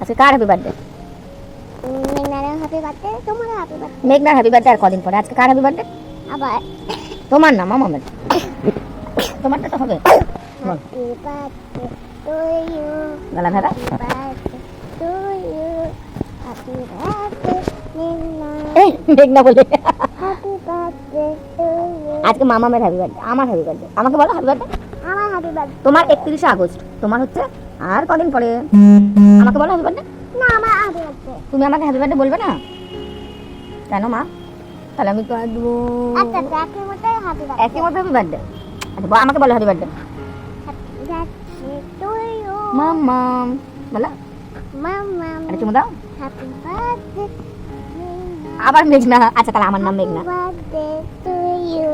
আজকে কার happy birthday মেঘনারের হ্যাপি বার্থডে তোমারও হ্যাপি বার্থডে মেঘনার হ্যাপি বার্থডে আর কদিন পরে? আজকে কার হ্যাপি বার্থডে আবার। তোমার না মামামের তোমারটা তো হবে। গলা মেঘনা। বলে। আজকে মামামের হ্যাপি বার্থডে আমার হ্যাপি বার্থডে আমাকে বলো হ্যাপি বার্থডে আমার হ্যাপি বার্থডে তোমার একত্রিশে আগস্ট। তোমার হচ্ছে আর কদিন পরে? আমাকে বলো হ্যাপি বার্থডে না আমার হ্যাপি বার্থডে তুমি আমাকে হ্যাপি বার্থডে বলবে না? কেন মা? তাহলে আমি কাঁদবো। আচ্ছা আচ্ছা একই মতোই হ্যাপি বার্থডে একই মতো হ্যাপি বার্থডে আচ্ছা আমাকে বলো হ্যাপি বার্থডে আরে চুমু দাও। হ্যাপি বার্থডে আবার মেঘনা। আচ্ছা তাহলে আমার নাম মেঘনা। বার্থডে টু ইউ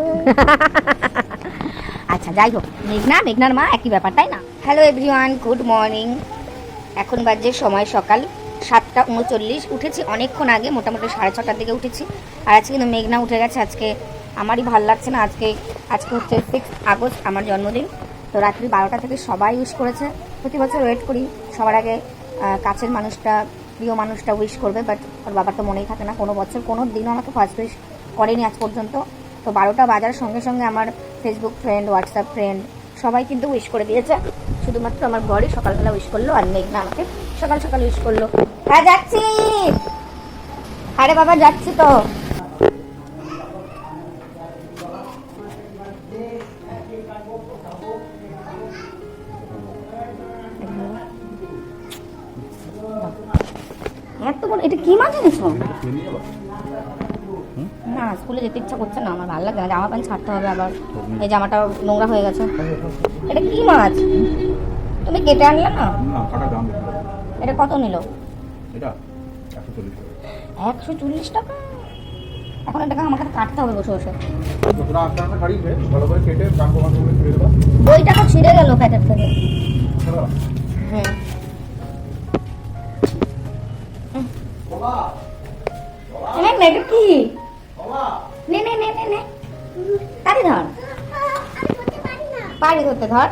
আচ্ছা যাই হোক, মেঘনা, মেঘনার মা, একই ব্যাপার, তাই না? হ্যালো এভরিওয়ান গুড মর্নিং এখন বাজে সময় সকাল সাতটা উনচল্লিশ। উঠেছি অনেকক্ষণ আগে, মোটামুটি সাড়ে ছটার দিকে উঠেছি। আর আজকে কিন্তু মেঘনা উঠে গেছে, আজকে আমারই ভালো লাগছে না। আজকে আজকে হচ্ছে সিক্স আগস্ট, আমার জন্মদিন। তো রাত্রি বারোটা থেকে সবাই উইশ করেছে। প্রতি বছর ওয়েট করি। সবার আগে কাছের মানুষটা, প্রিয় মানুষটা উইশ করবে বাট ওর বাবার তো মনেই থাকে না। কোনো বছর, কোনো দিনও আমাকে ফার্স্ট উইশ করেনি আজ পর্যন্ত। তো বারোটা বাজার সঙ্গে সঙ্গে আমার ফেসবুক ফ্রেন্ড হোয়াটসঅ্যাপ ফ্রেন্ড সবাই কিন্তু উইশ করে দিয়েছে। শুধুমাত্র আমার বড়ি সকালবেলা উইশ করল আর মেঘনা আমাকে সকাল সকাল উইশ করল। হ্যাঁ যাচ্ছি। আরে বাবা, যাচ্ছি তো। এত বড় এটা কি মাছ এনেছো? না স্কুলে যেতে ইচ্ছা করছে না আমার ভালো লাগে না জামা প্যান্ট ছাড়তে হবে আবার। এই জামাটা নোংরা হয়ে গেছে। এটা কি মাছ? তুমি কেটে আনলে না। এটা কত নিল? একশো চল্লিশ টাকা। টাকা? এখন এটাকে আমার কাছে কাটতে হবে বসে বসে। ছেড়ে বইটা তো ছিঁড়ে গেল প্যাকেট থেকে। এটা কি? নে নে নে নে নে। তাড়ি ধর। পাড়ি ধরতে ধর।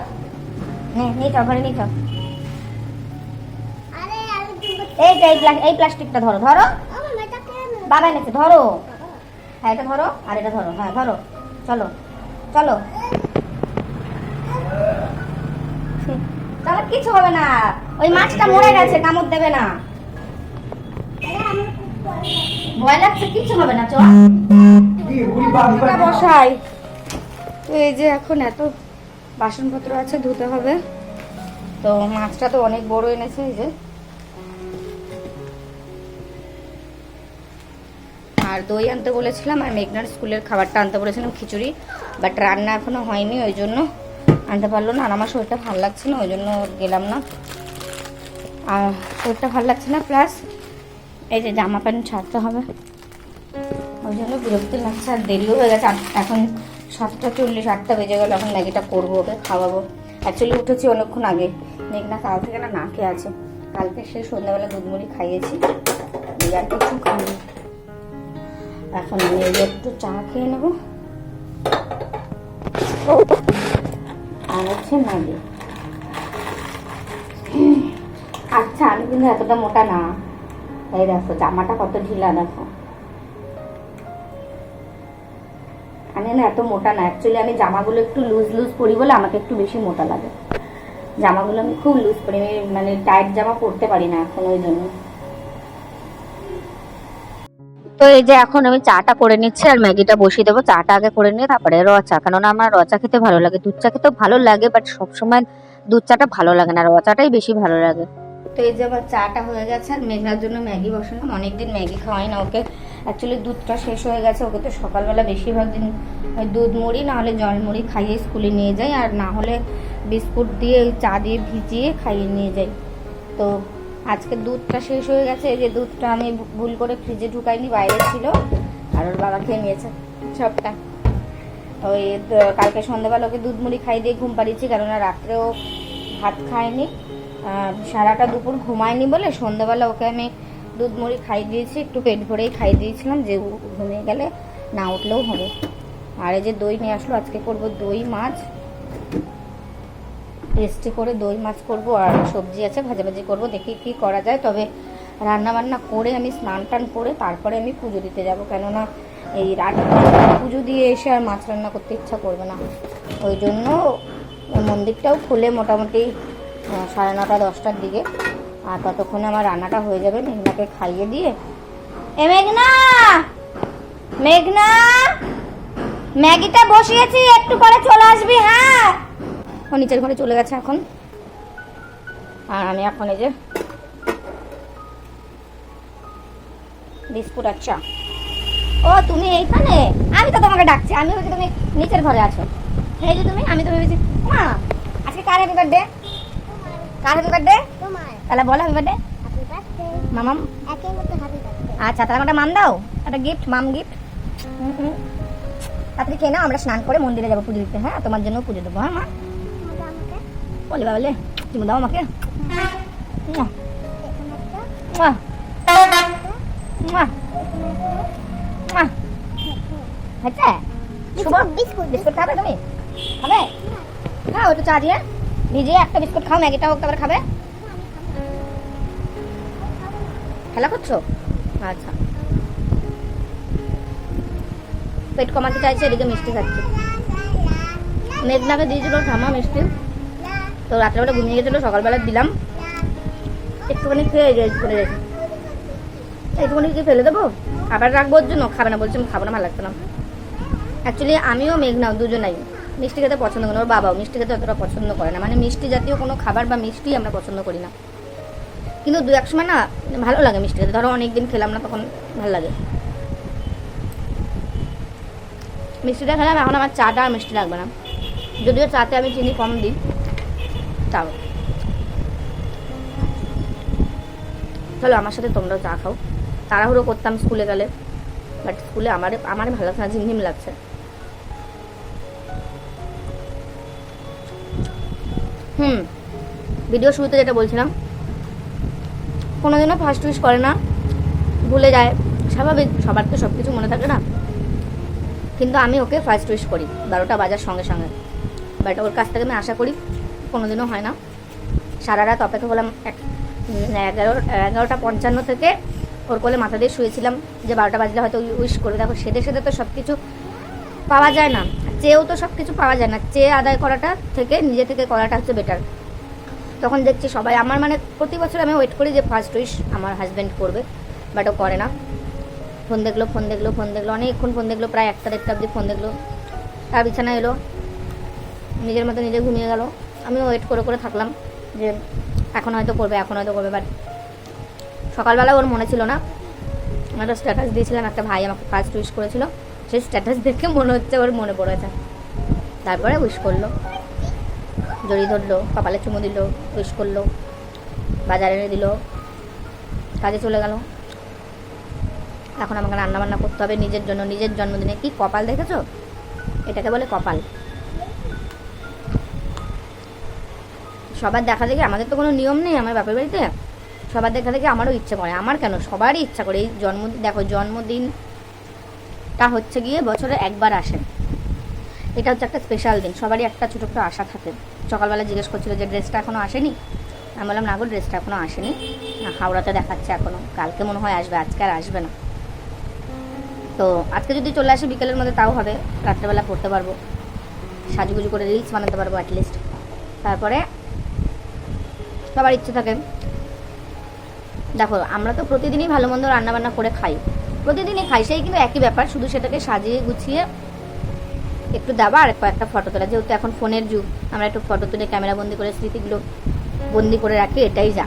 নে, নিয়ে চল ঘরে নিয়ে এই এই এই প্লাস্টিকটা ধরো ধরো। বাবা এনেছে, ধরো। হ্যাঁ এটা ধরো, আর এটা ধরো হ্যাঁ ধরো। চলো চলো। তাহলে কিছু হবে না। ওই মাছটা মরে গেছে, কামড় দেবে না। ভয় লাগছে কিছু হবে না, চল। বসাই। তো এই যে এখন এত বাসনপত্র আছে, ধুতে হবে। তো মাছটা তো অনেক বড় এনেছে, এই যে। আর দই আনতে বলেছিলাম, আর মেঘনার স্কুলের খাবারটা আনতে বলেছিলাম, খিচুড়ি। বাট রান্না এখনও হয়নি, ওই জন্য আনতে পারল না। আর আমার শরীরটা ভালো লাগছে না, ওই জন্য গেলাম না। আর শরীরটা ভালো লাগছে না, প্লাস এই যে জামা প্যান্ট ছাড়তে হবে। ওই জন্য বিরক্তি লাগছে, আর দেরিও হয়ে গেছে। এখন সাতটা চল্লিশ, আটটা বেজে গেল, এখন ম্যাগিটা করব, ওকে খাওয়াবো। অ্যাকচুয়ালি উঠেছি অনেকক্ষণ আগে। মেঘনা কাল থেকে না খেয়ে আছে। কালকে সে সন্ধ্যাবেলা দুধ মুড়ি খাইয়েছি আর কিছু খাইনি। এখন আমি একটু চা খেয়ে নেব। আর হচ্ছে ম্যাগি। আচ্ছা আমি কিন্তু এতটা মোটা না। এই দেখো জামাটা কত ঢিলা দেখো আমি না এত মোটা না অ্যাকচুয়ালি আমি জামাগুলো একটু লুজ লুজ পরি বলে আমাকে একটু বেশি মোটা লাগে জামাগুলো আমি খুব লুজ পরি আমি মানে টাইট জামা পরতে পারি না এখন ওই জন্য তো এই যে এখন আমি চাটা করে নিচ্ছি আর ম্যাগিটা বসিয়ে দেবো। চাটা আগে করে নিয়ে তারপরে র চা। কেননা আমার র চা খেতে ভালো লাগে। দুধ চা খেতেও ভালো লাগে বাট সবসময় দুধ চাটা ভালো লাগে না। র চাটাই বেশি ভালো লাগে। তো এই যে আমার চাটা হয়ে গেছে আর মেঘনার জন্য ম্যাগি বসালাম। অনেকদিন ম্যাগি খাওয়াই না ওকে। অ্যাকচুয়ালি দুধটা শেষ হয়ে গেছে, ওকে তো সকালবেলা বেশিরভাগ দিন দুধ মুড়ি, না হলে জল মুড়ি খাইয়ে স্কুলে নিয়ে যাই আর না হলে বিস্কুট দিয়ে চা দিয়ে ভিজিয়ে খাইয়ে নিয়ে যাই। তো আজকে দুধটা শেষ হয়ে গেছে, এই যে দুধটা আমি ভুল করে ফ্রিজে ঢুকাইনি, বাইরে ছিল। আর ওর বাবা খেয়ে নিয়েছে সবটা। ওই কালকে সন্ধ্যাবেলা ওকে দুধ মুড়ি খাই দিয়ে ঘুম পাড়িয়েছি, কেননা রাত্রেও ভাত খায়নি। সারাটা দুপুর ঘুমায়নি বলে সন্ধ্যাবেলা ওকে আমি দুধ মুড়ি খাই দিয়েছি, একটু পেট ভরেই খাই দিয়েছিলাম, যে ঘুমিয়ে গেলে না উঠলেও হবে। আর এই যে দই নিয়ে আসলো, আজকে করব দই মাছ। টেস্টি করে দই মাছ করব আর সবজি আছে, ভাজাভাজি করব, দেখি কি করা যায়। তবে রান্না বান্না করে আমি স্নান টান করে তারপরে আমি পুজো দিতে যাব, কেননা এই রাত পুজো দিয়ে এসে আর মাছ রান্না করতে ইচ্ছা করবে না। ওই জন্য মন্দিরটাও খুলে মোটামুটি সাড়ে নটা, দশটার দিকে। আর ততক্ষণে আমার রান্নাটা হয়ে যাবে মেঘনাকে খাইয়ে দিয়ে। এ, মেঘনা! মেঘনা! ম্যাগিটা বসিয়েছি, একটু পরে চলে আসবি হ্যাঁ? ও নিচের ঘরে চলে গেছে এখন। আর আমি এখন এই যে বিস্কুট চা। ও, তুমি এইখানে? আমি তো তোমাকে ডাকছি আমি ভেবেছি তুমি নিচের ঘরে আছো। এই যে তুমি, আমি তো ভেবেছি, মা, আজকে কার হ্যাপি বার্থডে কার হ্যাপি বার্থডে তোমার। তাহলে বলো হ্যাপি বার্থডে মামাম? আচ্ছা তাহলে মাম দাও। একটা গিফট মাম গিফট তাড়াতাড়ি খেয়ে নাও আমরা স্নান করে মন্দিরে যাব পুজো দিতে হ্যাঁ? তোমার জন্য পুজো দেবো হ্যাঁ মা? বলে তুমি দাও আমাকে। শুভ। বিস্কুট খাবে তুমি? খাবে? খাও একটু চা দিয়ে। ভিজিয়ে একটা বিস্কুট খাও ম্যাগিটাও একবার খাবে? খেলা করছ? আচ্ছা। পেট কমাতে চাইছে, এদিকে মিষ্টি খাচ্ছে। মেঘনাকে দিয়েছিল ঠামা মিষ্টি। তো রাত্রেবেলা ঘুমিয়ে গেছিল, সকালবেলা দিলাম। একটুখানি খেয়ে রেস্ট করে রেখে একটুখানি কি ফেলে দেবো? আবার রাখব ওর জন্য? খাবে না, বলছি, খাব না, ভালো লাগতো না। অ্যাকচুয়ালি আমিও মেঘনাও দুজনাই। মিষ্টি খেতে পছন্দ করি। ওর বাবাও মিষ্টি খেতে অতটা পছন্দ করে না। মানে মিষ্টি জাতীয় কোনো খাবার বা মিষ্টি আমরা পছন্দ করি না। কিন্তু দু এক সময় না ভালো লাগে মিষ্টি খেতে। ধরো অনেকদিন খেলাম না, তখন ভালো লাগে। মিষ্টিটা খেলাম, এখন আমার চাটা আর মিষ্টি লাগবে না। যদিও চাতে আমি চিনি কম দিই, তাও। চলো আমার সাথে তোমরাও চা খাও। তাড়াহুড়ো করতাম স্কুলে গেলে, বাট স্কুলে আমার আমার ভালো লাগছে না, ঝিমঝিম লাগছে। হুম ভিডিও শুরুতে যেটা বলছিলাম, কোনোদিনও ফার্স্ট উইশ করে না, ভুলে যায়, স্বাভাবিক, সবার তো সব কিছু মনে থাকে না। কিন্তু আমি ওকে ফার্স্ট উইশ করি, বারোটা বাজার সঙ্গে সঙ্গে। বাট ওর কাছ থেকে আমি আশা করি কোনোদিনও হয় না। সারা রাত অপেক্ষা করলাম এক এগারো, এগারোটা পঞ্চান্ন থেকে ওর কোলে মাথা দিয়ে শুয়েছিলাম যে বারোটা বাজলে হয়তো উইশ করবে দেখো সেদে সেদে তো সব কিছু পাওয়া যায় না। চেয়েও তো সব কিছু পাওয়া যায় না। চেয়ে আদায় করাটা থেকে, নিজে থেকে করাটা হচ্ছে বেটার তখন দেখছি সবাই, আমার মানে প্রতি বছর আমি ওয়েট করি যে ফার্স্ট উইশ আমার হাজব্যান্ড করবে বাট ও করে না। ফোন দেখল ফোন দেখল ফোন দেখল, অনেকক্ষণ ফোন দেখল, প্রায় একটা দেড়টা অবধি ফোন দেখল। তার বিছানায় এলো, নিজের মতো নিজে ঘুমিয়ে গেল। আমি ওয়েট করে করে থাকলাম যে এখন হয়তো করবে, এখন হয়তো করবে বাট সকালবেলা ওর মনে ছিল না। একটা স্ট্যাটাস দিয়েছিলাম, একটা ভাই আমাকে ফার্স্ট উইশ করেছিল। সেই স্ট্যাটাস দেখে মনে হচ্ছে ওর মনে পড়েছে তারপরে উইশ করল। জড়িয়ে ধরলো, কপালে চুমু দিল উইশ করল, বাজারে এনে দিল, কাজে চলে গেল। এখন আমাকে রান্না বান্না করতে হবে নিজের জন্য। নিজের জন্মদিনে কি কপাল দেখেছ? এটাকে বলে কপাল। সবার দেখা দেখে, আমাদের তো কোনো নিয়ম নেই আমার বাপের বাড়িতে। সবার দেখা দেখে আমারও ইচ্ছে করে। আমার কেন? সবারই ইচ্ছা করে। এই জন্মদিন দেখো জন্মদিনটা হচ্ছে গিয়ে বছরে একবার আসে এটা হচ্ছে একটা স্পেশাল দিন, সবারই একটা ছোটো ছোটো আশা থাকে। সকালবেলা জিজ্ঞেস করছিল যে ড্রেসটা এখনও আসেনি? আমি বললাম, না গো ড্রেসটা এখনও আসেনি। হাওড়াতে দেখাচ্ছে এখনও কালকে মনে হয় আসবে, আজকে আর আসবে না। তো আজকে যদি চলে আসে বিকেলের মধ্যে, তাও হবে। রাত্রেবেলা পড়তে পারব। সাজুগুজু করে রিলস বানাতে পারব অ্যাটলিস্ট তারপরে সবার ইচ্ছে থাকে। দেখো, আমরা তো প্রতিদিনই ভালো মন্দ রান্নাবান্না করে খাই। প্রতিদিনই খাই, সেই কিন্তু একই ব্যাপার, শুধু সেটাকে সাজিয়ে গুছিয়ে একটু দেওয়া আর কয়েকটা ফটো তোলা। যেহেতু এখন ফোনের যুগ, আমরা একটু ফটো তুলে ক্যামেরা বন্দি করে স্মৃতিগুলো বন্দি করে রাখি, এটাই যা।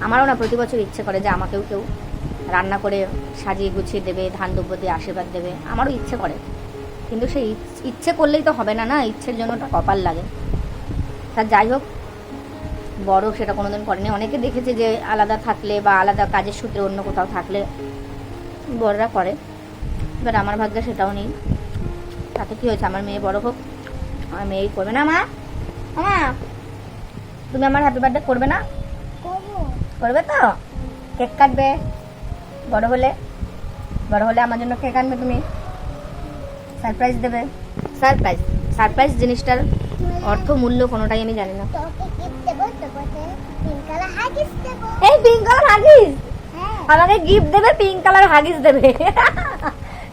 আমারও না প্রতি বছর ইচ্ছে করে যে আমাকেও কেউ রান্না করে সাজিয়ে গুছিয়ে দেবে, ধান দুব্য দিয়ে আশীর্বাদ দেবে, আমারও ইচ্ছে করে। কিন্তু সেই ইচ- ইচ্ছে করলেই তো হবে না না? ইচ্ছের জন্য ওটা কপাল লাগে। তা যাই হোক, বড় সেটা কোনোদিন করেনি। অনেকে দেখেছে যে আলাদা থাকলে বা আলাদা কাজের সূত্রে অন্য কোথাও থাকলে বড়রা করে এবার আমার ভাগ্যে সেটাও নেই। তাতে কি হয়েছে? আমার মেয়ে বড় হোক আমার মেয়েই করবে না মা। মা তুমি আমার হ্যাপি বার্থডে করবে না? করবে তো? কেক কাটবে বড় হলে। বড় হলে আমার জন্য কেক আনবে তুমি। সারপ্রাইজ দেবে। সারপ্রাইজ সারপ্রাইজ জিনিসটার অর্থ মূল্য কোনোটাই আমি জানি না। এই পিঙ্ক কালার হাগিস হ্যাঁ আমাকে গিফট দেবে পিঙ্ক কালার হাগিস দেবে।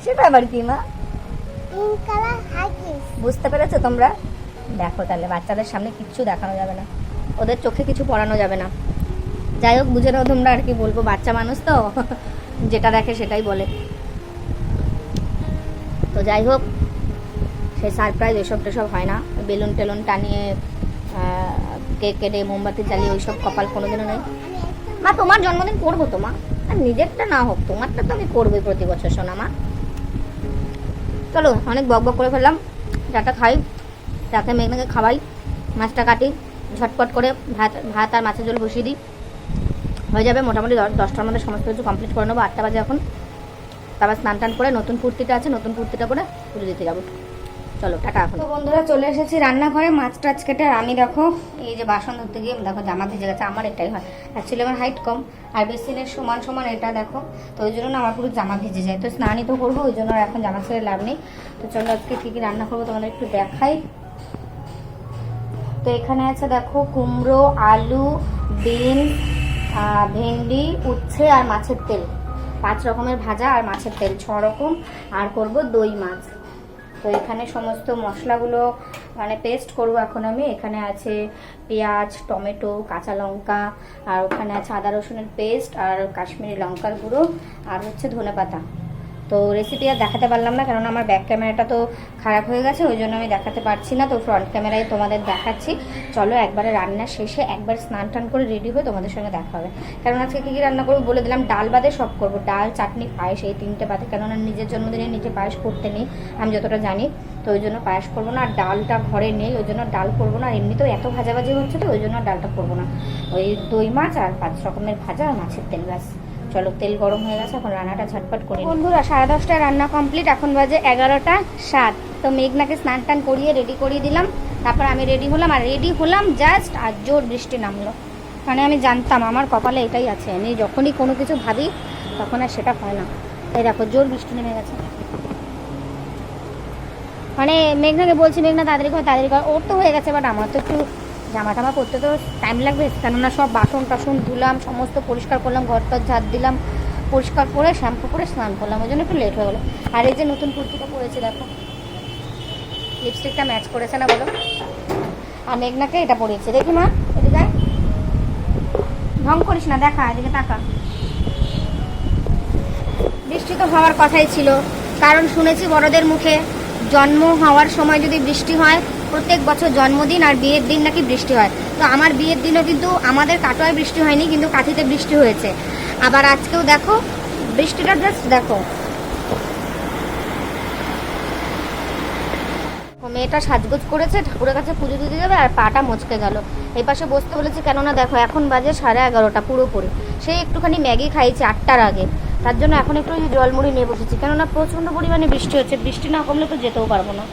সেটা আবার কি মা? পিঙ্ক কালার হাগিস বুঝতে পেরেছ তোমরা? দেখো তাহলে বাচ্চাদের সামনে কিচ্ছু দেখানো যাবে না। ওদের চোখে কিছু পড়ানো যাবে না। যাই হোক বুঝে নাও তোমরা আর কি বলব বাচ্চা মানুষ তো যেটা দেখে সেটাই বলে। তো যাই হোক সেই সারপ্রাইজ এসব টেসব হয় না। বেলুন টেলুন টানিয়ে কেক কেটে মোমবাতি জ্বালিয়ে ওইসব কপাল কোনোদিনও নেই। মা তোমার জন্মদিন করব তো মা? আর নিজেরটা না হোক, তোমারটা তো আমি করবোই প্রতি বছর শোনা মা। চলো, অনেক বক বক করে ফেললাম। যাটা খাই যাতে মেঘনাকে খাওয়াই, মাছটা কাটি, ঝটপট করে ভাত ভাত আর মাছের জল বসিয়ে দিই। হয়ে যাবে মোটামুটি দশ- দশটার মধ্যে সমস্ত কিছু কমপ্লিট করে নেব। আটটা বাজে এখন। তারপর স্নান টান করে নতুন কুর্তিটা আছে, নতুন কুর্তিটা করে পুজো দিতে যাব। চলো টাটা এখন। তো বন্ধুরা চলে এসেছি রান্নাঘরে, মাছ টাছ কেটে। আর আমি দেখো, এই যে বাসন ধরতে গিয়ে দেখো, জামা ভিজে গেছে, আমার এটাই হয়। অ্যাকচুয়ালি আমার হাইট কম, আর বেসিনের সমান সমান এটা দেখো। তো ওই জন্য আমার পুরো জামা ভিজে যায়। তো স্নানই তো করব, ওই জন্য এখন জামা ছেড়ে লাভ নেই। তো চলো আজকে কী কী রান্না করব তোমাদের একটু দেখাই। তো এখানে আছে দেখো, কুমড়ো, আলু, বিনস ভেন্ডি, উচ্ছে আর মাছের তেল। পাঁচ রকমের ভাজা আর মাছের তেল, ছ রকম। আর করব দই মাছ। তো এখানে সমস্ত মশলাগুলো মানে পেস্ট করব এখন আমি। এখানে আছে পেঁয়াজ, টমেটো, কাঁচা লঙ্কা, আর ওখানে আছে আদা রসুনের পেস্ট আর কাশ্মীরি লঙ্কার গুঁড়ো, আর হচ্ছে ধনে পাতা। তো রেসিপি আর দেখাতে পারলাম না কারণ আমার ব্যাক ক্যামেরাটা তো খারাপ হয়ে গেছে, ওই জন্য আমি দেখাতে পারছি না। তো ফ্রন্ট ক্যামেরায় তোমাদের দেখাচ্ছি। চলো একবারে রান্না শেষে একবার স্নান টান করে রেডি হয়ে তোমাদের সঙ্গে দেখা হবে। কারণ আজকে কী কী রান্না করব বলে দিলাম, ডাল বাদে সব করব। ডাল, চাটনি, পায়েস, এই তিনটে বাদে। কেননা নিজের জন্মদিনে নিজে পায়েস করতে নেই, আমি যতটা জানি। তো ওই জন্য পায়েস করব না, আর ডালটা ঘরে নেই, ওই জন্য ডাল করব না। আর এমনিতেও এত ভাজাভাজি হচ্ছে তো, ওই জন্য ডালটা করব না। ওই দই মাছ আর পাঁচ রকমের ভাজা আর মাছের তেল ব্যাস। চলো, তেল গরম হয়ে গেছে, এখন রান্নাটা ঝটপট করে। বন্ধুরা, সাড়ে দশটায় রান্না কমপ্লিট এখন বাজে এগারোটা সাত। তো মেঘনাকে স্নান টান করিয়ে রেডি করিয়ে দিলাম। তারপর আমি রেডি হলাম, আর রেডি হলাম জাস্ট আর জোর বৃষ্টি নামলো। মানে আমি জানতাম, আমার কপালে এটাই আছে। আমি যখনই কোনো কিছু ভাবি, তখন আর সেটা হয় না। এই দেখো, জোর বৃষ্টি নেমে গেছে। মানে মেঘনাকে বলছি, মেঘনা, তাড়াতাড়ি কর তাড়াতাড়ি কর। ওর তো হয়ে গেছে বাট আমার তো একটু জামা টামা করতে তো টাইম লাগবে। কেননা সব বাসন টাসন ধুলাম, সমস্ত পরিষ্কার করলাম ঘর টর ঝাড় দিলাম, পরিষ্কার করে শ্যাম্পু করে স্নান করলাম। ওই জন্য একটু লেট হয়ে গেলো। আর এই যে নতুন কুর্তিটা পরেছে, দেখো। লিপস্টিকটা ম্যাচ করেছে না বলো? আর মেঘনাকে এটা পরিয়েছে। দেখি মা, এদিকে। ঢং করিস না, দেখা, এদিকে তাকা। বৃষ্টি তো হওয়ার কথাই ছিল। কারণ শুনেছি বড়দের মুখে জন্ম হওয়ার সময় যদি বৃষ্টি হয়, প্রত্যেক বছর জন্মদিন আর বিয়ের দিন নাকি বৃষ্টি হয়। তো আমার বিয়ের দিনও কিন্তু আমাদের কাটোয়ায় বৃষ্টি হয়নি, কিন্তু কাঠিতে বৃষ্টি হয়েছে। আবার আজকেও দেখো, বৃষ্টিটা জাস্ট দেখো। মেয়েটা সাজগোজ করেছে, ঠাকুরের কাছে পুজো দিতে যাবে আর পাটা মচকে গেল। এই পাশে বসতে বলেছে, কেননা দেখো, এখন বাজে সাড়ে এগারোটা পুরোপুরি। সেই একটুখানি ম্যাগি খাইছে আটটার আগে। তার জন্য এখন একটু জলমুড়ি নিয়ে বসেছি। কেননা প্রচণ্ড পরিমাণে বৃষ্টি হচ্ছে। বৃষ্টি না কমলে তো যেতেও পারব না।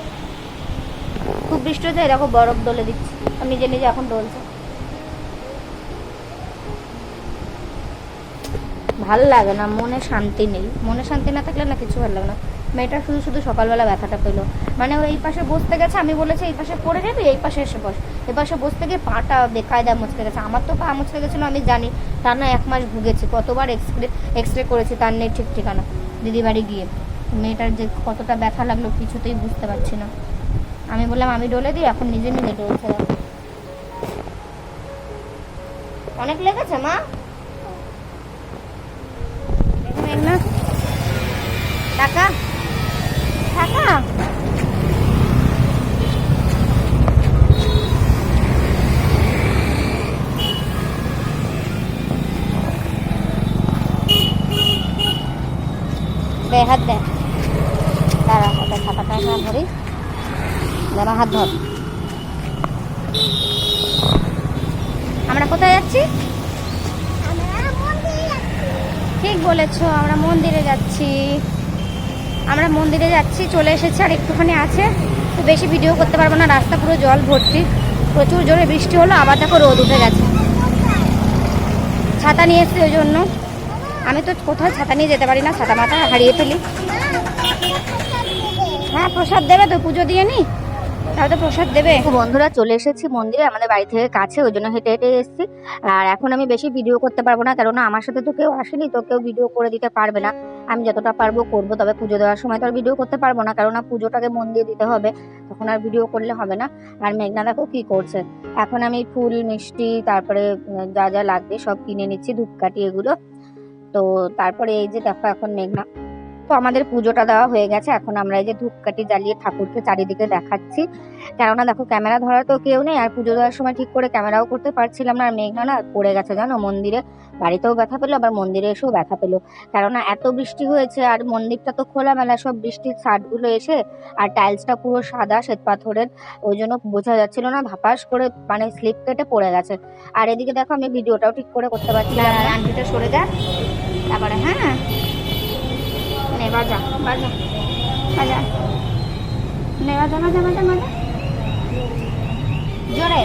খুব বৃষ্টি হচ্ছে এরকম বরফ দলে দিচ্ছি। আর নিজে নিজে এখন ডলছে। ভালো লাগে না, মনে শান্তি নেই। মনে শান্তি না থাকলে না কিছু ভালো লাগে না। মেয়েটা শুধু শুধু সকালবেলা ব্যথাটা পেল। মানে ও এই পাশে বসতে গেছে আমি বলেছি এই পাশে পড়ে যাবি এই পাশে এসে বস। এই পাশে বসতে গিয়ে পাটা বেকায়দা মুচকে গেছে। আমার তো পা মুচকে গেছিল আমি জানি। তার না এক মাস ভুগেছি কতবার এক্সরে এক্স রে করেছি তার নেই ঠিক ঠিকানা। দিদি বাড়ি গিয়ে। মেয়েটার যে কতটা ব্যথা লাগল কিছুতেই বুঝতে পারছি না। আমি বললাম আমি ডলে দিই এখন নিজে নিজে ডলছে। অনেক লেগেছে মা? টাকা দে হাত দে দাঁড়া হাতে খাতাটা না ধরি দাঁড়া হাত ধর। আমরা কোথায় যাচ্ছি? ঠিক বলেছ, আমরা মন্দিরে যাচ্ছি। আমরা মন্দিরে যাচ্ছি, চলে এসেছি আর একটুখানি আছে। তো বেশি ভিডিও করতে পারব না, রাস্তা পুরো জল ভর্তি। প্রচুর জোরে বৃষ্টি হলো, আবার দেখো রোদ উঠে গেছে। ছাতা নিয়ে এসছি ওই জন্য। আমি তো কোথাও ছাতা নিয়ে যেতে পারি না, ছাতা মাথা হারিয়ে ফেলি। হ্যাঁ প্রসাদ দেবে তো, পুজো দিয়ে নি? তাহলে তো প্রসাদ দেবে। বন্ধুরা, চলে এসেছি মন্দিরে, আমাদের বাড়ি থেকে কাছে, ওই জন্য হেঁটে হেঁটে এসেছি। আর এখন আমি বেশি ভিডিও করতে পারব না, কেননা আমার সাথে তো কেউ আসেনি, তো কেউ ভিডিও করে দিতে পারবে না। আমি যতটা পারব করব, তবে পুজো দেওয়ার সময় তো আর ভিডিও করতে পারব না, কেননা পুজোটাকে মন দিয়ে দিতে হবে। তখন আর ভিডিও করলে হবে না। আর মেঘনা দেখো কি করছে। এখন আমি ফুল, মিষ্টি, তারপরে যা যা লাগবে সব কিনে নিচ্ছি, ধূপকাঠি এগুলো। তো তারপরে এই যে দেখো এখন মেঘনা। তো আমাদের পুজোটা দেওয়া হয়ে গেছে। এখন আমরা এই যে ধূপকাঠি জ্বালিয়ে ঠাকুরকে চারিদিকে দেখাচ্ছি। কেননা দেখো, ক্যামেরা ধরা তো কেউ নেই। আর পুজো দেওয়ার সময় ঠিক করে ক্যামেরাও করতে পারছিলাম না। আর মেঘনা না পড়ে গেছে জানো মন্দিরে। বাড়িতেও ব্যথা পেল, আবার মন্দিরে এসেও ব্যথা পেল। কেননা এত বৃষ্টি হয়েছে, আর মন্দিরটা তো খোলামেলা, সব বৃষ্টির ছাটগুলো এসে, আর টাইলসটা পুরো সাদা শ্বেত পাথরের। ওই জন্য বোঝা যাচ্ছিল না, ভাপাস করে মানে স্লিপ কেটে পড়ে গেছে। আর এদিকে দেখো, আমি ভিডিওটাও ঠিক করে করতে পারছিলাম আন্টিটা সরে যা। তারপরে হ্যাঁ। বাজা বাজা বাজা। নে বাজা বাজা বাজা বাজা। জোরে।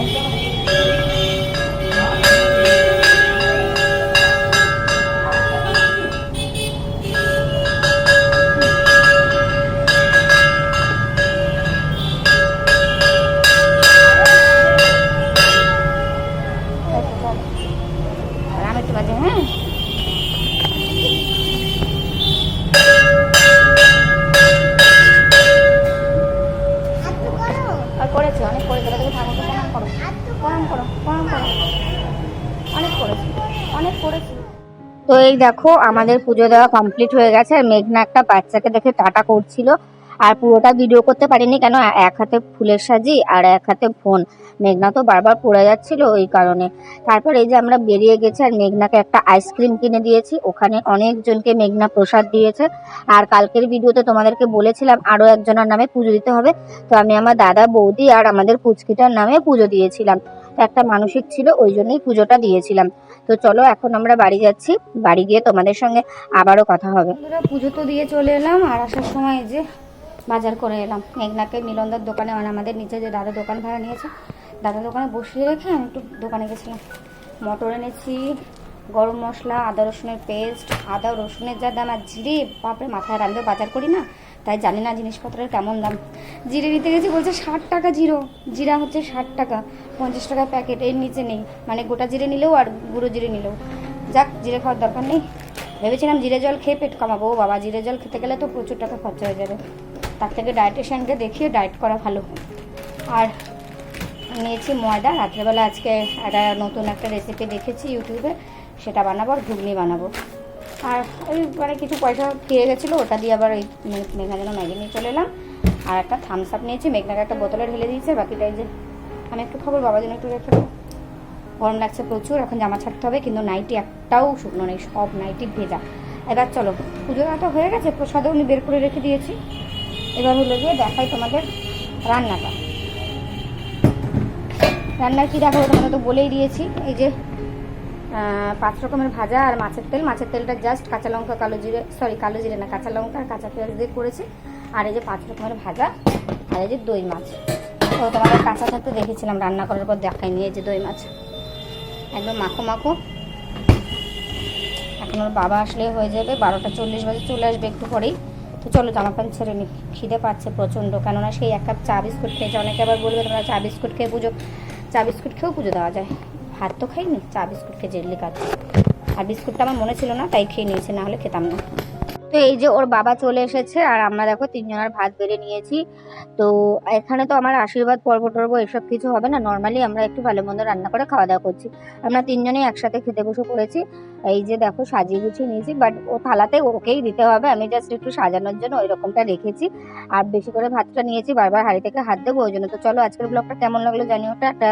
তো এই দেখো, আমাদের পুজো দেওয়া কমপ্লিট হয়ে গেছে। আর মেঘনা একটা বাচ্চাকে দেখে টাটা করছিল। আর পুরোটা ভিডিও করতে পারিনি কেন? এক হাতে ফুলের সাজি আর এক হাতে ফোন। মেঘনা তো বারবার পড়ে যাচ্ছিল ওই কারণে। তারপর এই যে আমরা বেরিয়ে গেছি, আর মেঘনাকে একটা আইসক্রিম কিনে দিয়েছি। ওখানে অনেকজনকে মেঘনা প্রসাদ দিয়েছে। আর কালকের ভিডিওতে তোমাদেরকে বলেছিলাম আরও একজনের নামে পুজো দিতে হবে। তো আমি আমার দাদা, বৌদি আর আমাদের পুচকিটার নামে পুজো দিয়েছিলাম। একটা মানসিক ছিল, ওই জন্যই পুজোটা দিয়েছিলাম। তো চলো, এখন আমরা বাড়ি যাচ্ছি। বাড়ি গিয়ে তোমাদের সঙ্গে আবারও কথা হবে। পুজো তো দিয়ে চলে এলাম, আর আসার সময় যে বাজার করে এলাম। মেঘনাকে মিলনদার দোকানে মানে আমাদের নিচে যে দাদা দোকান ভাড়া নিয়েছে, দাদা দোকানে বসিয়ে রেখে আমি একটু দোকানে গেছিলাম। মটর এনেছি, গরম মশলা, আদা রসুনের পেস্ট আদা রসুনের যা দাম, আর জিরে, বাপরে, মাথায় রাখবে বাজার করি না? তাই জানি না জিনিসপত্রের কেমন দাম। জিরে নিতে গেছি বলছে ষাট টাকা জিরো। জিরা হচ্ছে ষাট টাকা, পঞ্চাশ টাকা প্যাকেট, এর নিচে নেই। মানে গোটা জিরে নিলেও আর গুঁড়ো জিরে নিলেও। যাক, জিরে খাওয়ার দরকার নেই। ভেবেছিলাম জিরে জল খেয়ে পেট কমাবো। বাবা, জিরে জল খেতে গেলে তো প্রচুর টাকা খরচা হয়ে যাবে। তার থেকে ডায়েটিশিয়ানকে দেখিয়ে ডায়েট করা ভালো। আর নিয়েছি ময়দা। রাত্রেবেলা আজকে একটা নতুন একটা রেসিপি দেখেছি ইউটিউবে। সেটা বানাবো আর ঘুগনি বানাবো। আর ওই মানে কিছু পয়সা ফিরে গেছিল, ওটা দিয়ে আবার ওই মেঘনা যেন ম্যাগি নিয়ে চলে এলাম। আর একটা থামস আপ নিয়েছি, মেঘনাকে একটা বোতলে ঢেলে দিয়েছে বাকিটাই যে আমি একটু খাবার বাবা জন্য একটু রেখে গরম লাগছে প্রচুর, এখন জামা ছাড়তে হবে, কিন্তু নাইটি একটাও শুকনো নেই, সব নাইটি ভেজা। এবার চলো পুজো তো হয়ে গেছে, প্রসাদও আমি বের করে রেখে দিয়েছি। এবার হলো গিয়ে দেখাই তোমাদের রান্নাটা। রান্নার কী দেখাবো তোমাদের তো বলেই দিয়েছি, এই যে পাঁচ রকমের ভাজা আর মাছের তেল। মাছের তেলটা জাস্ট কাঁচা লঙ্কা, কালো জিরে সরি কালো জিরে না, কাঁচা লঙ্কা আর কাঁচা পেঁয়াজ দিয়ে করেছি। আর এই যে পাঁচ রকমের ভাজা আর এই যে দই মাছ। তো তোমাদের কাঁচা থাকতে দেখেছিলাম, রান্না করার পর দেখাই নিয়ে যে দই মাছ। একদম মাখো মাখো। এখন ওর বাবা আসলে হয়ে যাবে, বারোটা চল্লিশ বাজে চলে আসবে একটু পরেই। তো চলো জামা প্যান্ট ছেড়ে নি, খিদে পাচ্ছে প্রচণ্ড। কেননা সেই এক কাপ চা বিস্কুট খেয়েছে। অনেকে আবার বলবে তোমরা চা বিস্কুট খেয়ে পুজো, চা বিস্কুট খেয়েও পুজো দেওয়া যায়। ভাত তো খাইনি, চা, বিস্কুট খেয়ে জেডলি খাচ্ছি আর বিস্কুটটা আমার মনে ছিল না, তাই খেয়ে নিয়েছে, না হলে খেতাম না। তো এই যে ওর বাবা চলে এসেছে, আর আমরা দেখো তিনজনের ভাত বেড়ে নিয়েছি। তো এখানে তো আমার আশীর্বাদ পর্ব টর্ব এসব কিছু হবে না। নর্মালি আমরা একটু ভালো মন্দ রান্না করে খাওয়া দাওয়া করছি। আমরা তিনজনেই একসাথে খেতে বসে পড়েছি। এই যে দেখো সাজিয়ে গুছিয়ে নিয়েছি বাট ও থালাতে ওকেই দিতে হবে। আমি জাস্ট একটু সাজানোর জন্য ওই রকমটা রেখেছি। আর বেশি করে ভাতটা নিয়েছি, বারবার হাঁড়ি থেকে হাত দেবো, ওই জন্য। তো চলো আজকের ব্লগটা কেমন লাগল জানিও। টাটা।